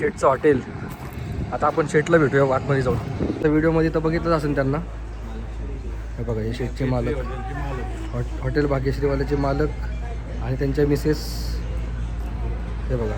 शेटचं hotel. आता आपण शेटला भेटूया आतमध्ये जाऊन. तर व्हिडिओमध्ये तर बघितलंच असेल त्यांना. हे बघा हे शेटचे मालक. हॉट हॉटेल भाग्यश्रीवाल्याचे मालक आणि त्यांच्या मिसेस. हे बघा.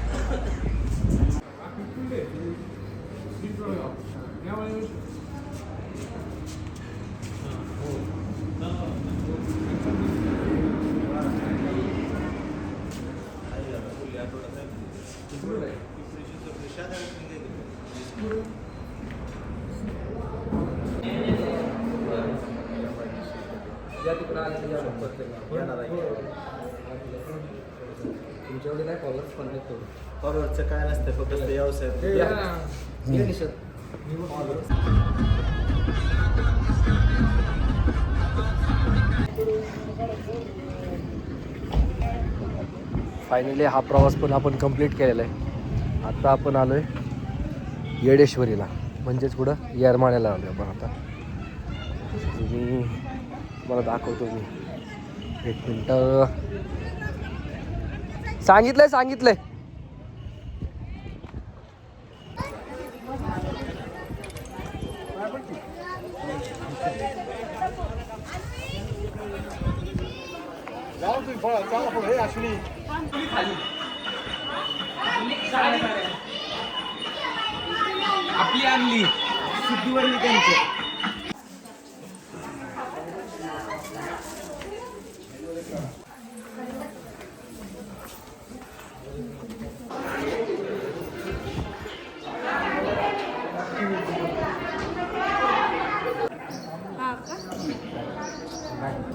तुमच्याकडे काय कॉलर्स कॉन्टॅक्ट करू फॉरवर्डचं काय नसतं फक्त व्यवसाय फायनली हा प्रवास पण आपण कंप्लीट केलेला आहे. आता आपण आलो आहे येडेश्वरीला. म्हणजेच कुठं येरमाळ्याला आलो आपण आता. मी मला दाखवतो मी. एक मिनटं. सांगितलंय सांगितलंय. आपली आणली. सिद्धीवरली त्यांची हा का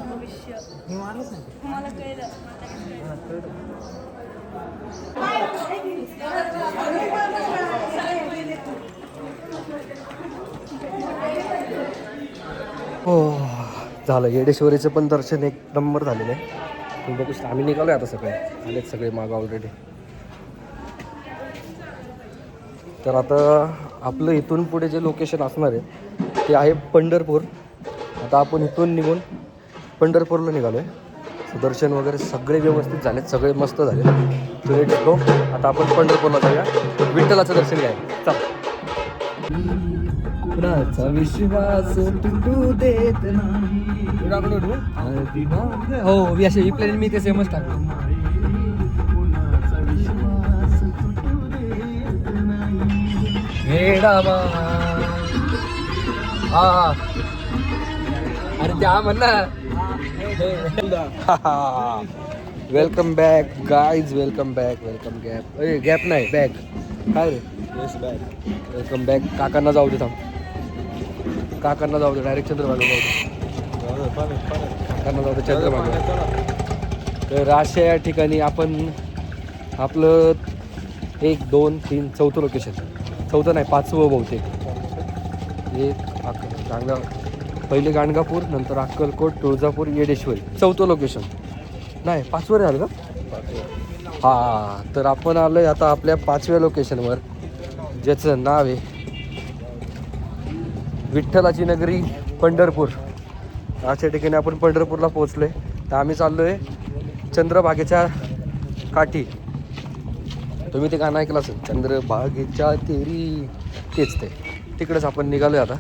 भविष्य मला कळलं मला कळलं हो. झालं. येडेश्वरीचं पण दर्शन एक नंबर झालेलं आहे. तुम्ही बघू शकता. आम्ही निघालो आता सगळे. आलेच सगळे मागं ऑलरेडी तर आता आपलं इथून पुढे जे लोकेशन असणार आहे ते आहे पंढरपूर. आता आपण इथून निघून पंढरपूरला निघालो आहे दर्शन वगैरे सगळे व्यवस्थित झाले सगळे मस्त झाले तर लेट्स आता आपण पंढरपूरला जाऊया. विठ्ठलाचं दर्शन घ्यायला. चला. कुणाचा विश्वास तुटू देत नाही. हो असे ही प्लॅन मी ते सेमच टाकतो. हा अरे त्या म्हण ना. Welcome back guys welcome back welcome gap अरे गॅप नाही बॅग काय रे? वेलकम बॅक काकांना जाऊ दे थांब. काकांना जाऊ दे डायरेक्ट चंद्रभागा जाऊ दे. काकांना जाऊ दे चंद्रभागा तर अशा या ठिकाणी आपण आपलं एक दोन तीन चौथं लोकेशन चौथं नाही पाचवं बहुतेक. एक अक- गाणगा पहिले गाणगापूर नंतर अक्कलकोट तुळजापूर येडेश्वरी. चौथं लोकेशन नाही पाचवं झालं का? हा तर आपण आलोय आता आपल्या पाचव्या लोकेशनवर ज्याचं नाव आहे विठ्ठलाची नगरी पंढरपूर. अशा ठिकाणी आपण पंढरपूरला पोहोचलोय. तर आम्ही चाललो आहे चंद्रभागेच्या काठी. तुम्ही ते गाणं ऐकलं असेल चंद्रभागेच्या तेरी. तेच ते. तिकडेच आपण निघालोय आता.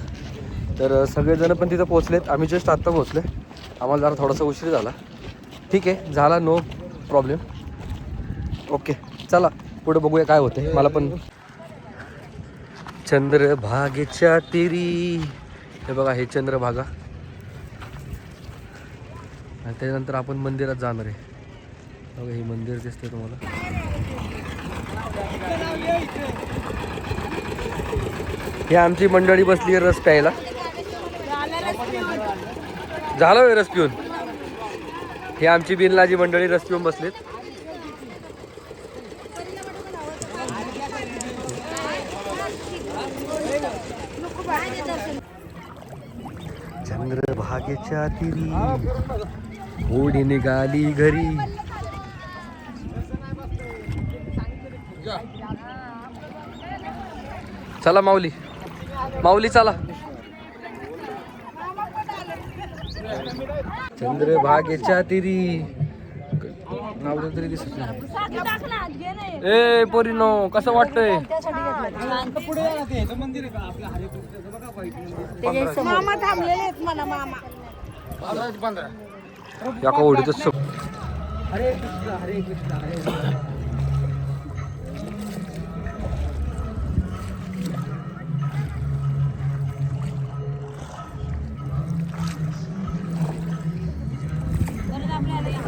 तर सगळेजण पण तिथं पोहोचलेत. आम्ही जस्ट आत्ता पोहोचले आम्हाला जरा थोडासा उशीर झाला. ठीक आहे झाला नो प्रॉब्लेम ओके चला पुढे बघूया काय होते मला पण चंद्रभागेच्या तिरी. हे बघा हे चंद्रभागा. आणि त्यानंतर आपण मंदिरात जाणार आहे. बघा हे मंदिर दिसते तुम्हाला. हे आमची मंडळी बसली आहे रस प्यायला. झालं रस पिऊन? हे आमची बिनलाजी मंडळी रस पिऊन बसलीत. चंद्रभागेच्या तिरी. होडी निघाली घरी. चला माऊली. माऊली चला. चंद्रभागेच्या तिरी. नाव तरी दिसत नाही. साखर टाक ना ए पोरीनो कसं वाटतंय? मामा थांबलेले आहेत मला मामा. या कवडीचं सब परत आपल्याला या.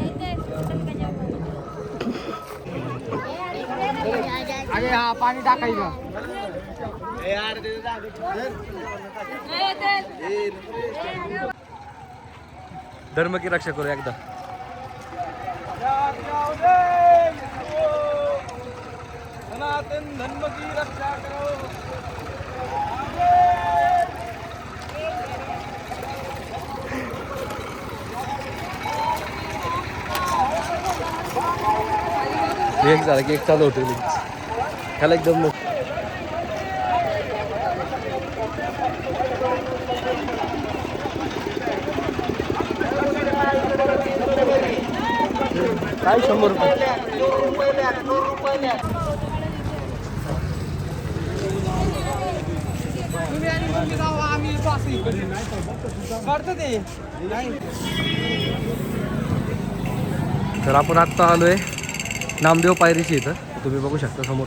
इथे अरे हा पाणी टाकायचं धर्म की रक्षा करू एकदा. सनातन धर्म की रक्षा करो। एक झालं की एक चालू होते ह्याला एकदम काय शंभर रुपये? तर आपण आत्ता आलोय नामदेव पायरीची इथं. तुम्ही बघू शकता समोर.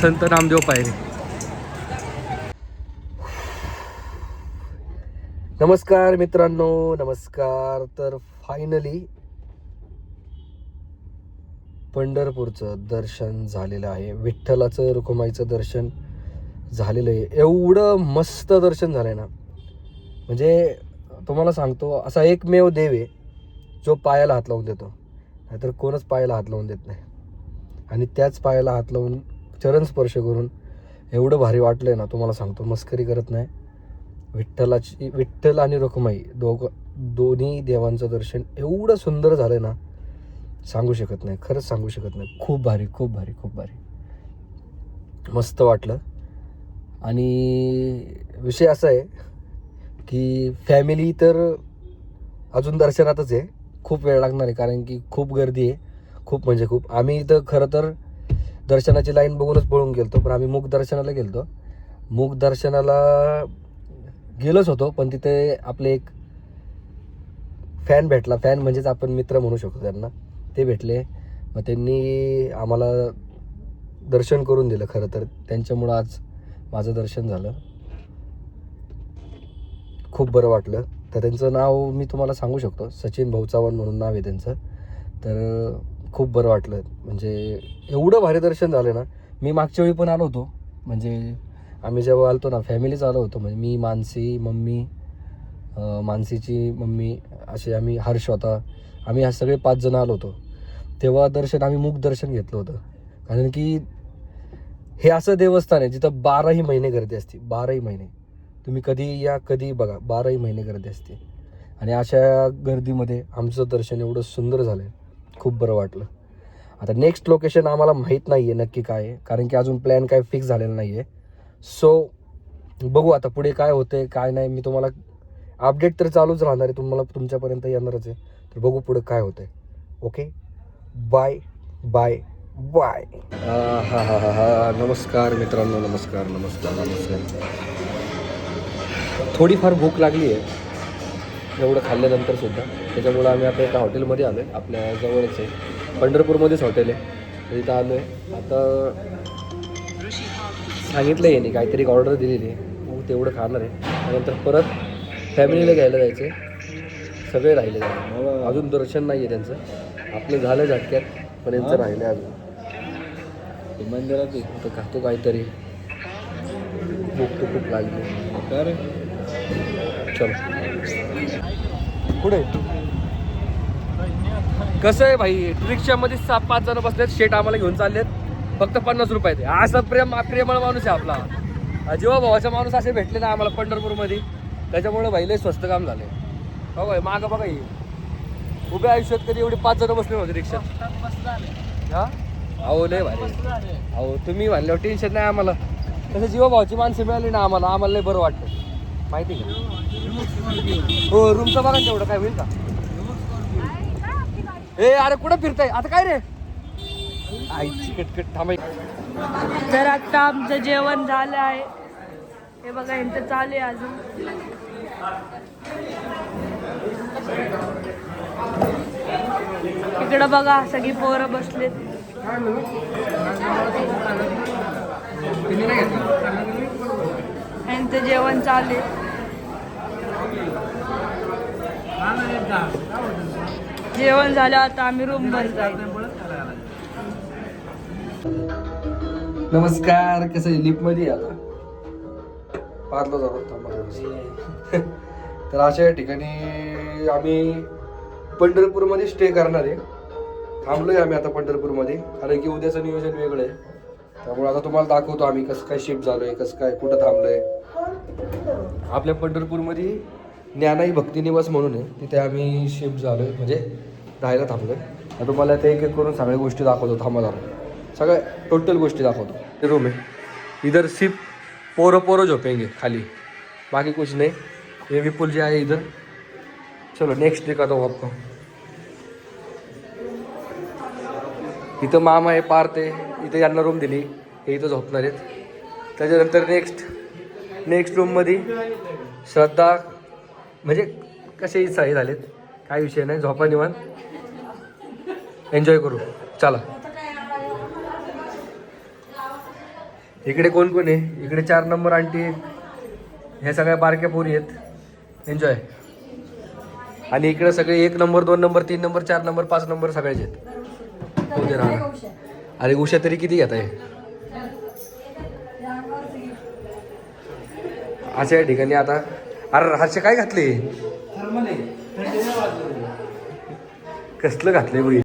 संत नामदेव पायरी. नमस्कार मित्रांनो नमस्कार. तर फायनली पंढरपूरचं दर्शन झालेलं आहे. विठ्ठलाचं रुखुमाईचं दर्शन झालेलं आहे. एवढं मस्त दर्शन झालं आहे ना. म्हणजे तुम्हाला सांगतो असा एकमेव देव आहे जो पायाला हात लावून देतो. नाहीतर कोणच पायाला हात लावून देत नाही. आणि त्याच पायाला हात लावून चरण स्पर्श करून एवढं भारी वाटलं आहे ना तुम्हाला सांगतो मस्करी करत नाही. विठ्ठलाची विठ्ठल आणि रुक्माई दोघं दोन्ही देवांचं दर्शन एवढं सुंदर झालं ना सांगू शकत नाही खरंच सांगू शकत नाही. खूप भारी खूप भारी खूप भारी. मस्त वाटलं. आणि विषय असा आहे की फॅमिली तर अजून दर्शनातच आहे. खूप वेळ लागणार आहे कारण की खूप गर्दी आहे. खूप म्हणजे खूप. आम्ही इथं खरं तर दर्शनाची लाईन बघूनच पळून गेलतो पण आम्ही मूक दर्शनाला गेलतो. मूक दर्शनाला गेलोच होतो पण तिथे आपले एक फॅन भेटला. फॅन म्हणजेच आपण मित्र म्हणू शकतो त्यांना. ते भेटले. मग त्यांनी आम्हाला दर्शन करून दिलं खरं तर. त्यांच्यामुळं आज माझं दर्शन झालं. खूप बरं वाटलं. तर त्यांचं नाव मी तुम्हाला सांगू शकतो. सचिन भाऊ चव्हाण म्हणून नाव आहे त्यांचं. तर खूप बरं वाटलं. म्हणजे एवढं भारी दर्शन झालं ना. मी मागच्या वेळी पण आलो होतो. म्हणजे आम्ही जेव्हा आलतो ना फॅमिलीच आलो होतो. म्हणजे मी मानसी मम्मी मानसीची मम्मी असे आम्ही हर्ष होता. आम्ही हा सगळे पाच जण आलो होतो. तेव्हा दर्शन आम्ही मुख दर्शन घेतलं होतं. कारण की हे असं देवस्थान आहे जिथं बाराही महिने गर्दी असते. बाराही महिने. तुम्ही कधी या कधी बघा बाराही महिने गर्दी असते. आणि अशा गर्दीमध्ये आमचं दर्शन एवढं सुंदर झालं खूप बरं वाटलं. आता नेक्स्ट लोकेशन आम्हाला माहीत नाही आहे नक्की काय आहे. कारण की अजून प्लॅन काय फिक्स झालेला नाही आहे सो बघू आता पुढे काय होते काय नाही मी तुम्हाला अपडेट तर चालूच राहणार आहे तुम्हाला तुमच्यापर्यंत येणारच आहे. तर बघू पुढे काय होतंय. ओके बाय बाय बाय हा हा हा हा. नमस्कार मित्रांनो नमस्कार नमस्कार नमस्कार. थोडीफार भूक लागली आहे. एवढं खाल्ल्यानंतर सुद्धा. त्याच्यामुळं आम्ही आता एका हॉटेलमध्ये आलो आहे आपल्या जवळच आहे. पंढरपूरमध्येच हॉटेल आहे. तिथं आलो आहे आता सांगितलं आहे नाही काहीतरी ऑर्डर दिलेली आहे. मग तेवढं खाणार आहे. त्यानंतर परत फॅमिलीला घ्यायला जायचं आहे सगळे राहिले अजून दर्शन नाही आहे त्यांचं. आपलं झालं झटक्यात पण यांचं राहिलं आहे अजून मंदिरात तर खातो काहीतरी. भूक तर खूप लागली. चलो. पुढे कसं आहे भाई? रिक्षामध्ये सहा पाच जण बसलेत शेट आम्हाला घेऊन चाललेत. फक्त पन्नास रुपये ते. असा प्रेम प्रेमळ माणूस आहे आपला. जेव्हा भावाचा माणूस असे भेटले ना आम्हाला पंढरपूरमध्ये. त्याच्यामुळे भाई लय स्वस्त काम झाले. हो भाई मागं बघा ही. उभ्या आयुष्यात कधी एवढी पाच जण बसले होते रिक्षात. हा? अहो लय भारी. अहो तुम्ही म्हणल्यावर टेन्शन नाही आम्हाला. तसं जीवा भावाची माणसं मिळाली ना आम्हाला आम्हाला लय बरं वाटतं. माहिती का? हो रूमचं बघा तेवढं काय होईल का? ए अरे कुठं फिरताय? आता काय रे? आईची कटकट थांबाय. तर आता आमचं जेवण झालं आहे. हे बघा यांचं चालू आहे अजून. इकडं बघा सगळी पोरं बसलेत. यांचं जेवण चालू आहे. जेवण झालं आता आम्ही रूम वर नमस्कार कसं आहे? लिफ्टमध्ये आहे आता. पाहतलो जातो थांबा. तर अशा ठिकाणी आम्ही पंढरपूरमध्ये स्टे करणार आहे. थांबलोय आम्ही आता पंढरपूरमध्ये. कारण की उद्याचं नियोजन वेगळं आहे. त्यामुळे आता तुम्हाला दाखवतो आम्ही कसं काय शिफ्ट झालोय कसं काय कुठं थांबलोय. आपल्या पंढरपूरमध्ये ज्ञानाई भक्ती निवास म्हणून आहे. तिथे आम्ही शिफ्ट झालोय. म्हणजे राहायला थांबलोय. आता तुम्हाला ते एक एक करून सगळ्या गोष्टी दाखवतो. थांबा सगळ्या टोटल गोष्टी दाखवतो. ते रूम आहे. इधर सिर्फ पोरं पोरं झोपेंगे खाली. बाकी कुछ नाही. ये विपुल जी आहे इधर. चलो नेक्स्ट डे करतो आपको. इथं मामा आहे पार्थ आहे. इथं यांना रूम दिली. हे इथं झोपणार आहेत. त्याच्यानंतर नेक्स्ट नेक्स्ट रूममध्ये श्रद्धा म्हणजे कसे हे झालेत? काय विषय नाही. झोपा निवान एन्जॉय करू. चला. इकडे कोण कोण आहे? इकडे चार नंबर आंटी ह्या सगळ्या बारक्या पोरी आहेत. एन्जॉय आणि इकडे सगळे एक नंबर दोन नंबर तीन नंबर चार नंबर पाच नंबर सगळ्याचे आहेत. उद्या राहणार अरे उषा तरी किती घेत आहे? अशा या ठिकाणी आता. अरे हर्ष काय घातले? कसलं घातले बाई?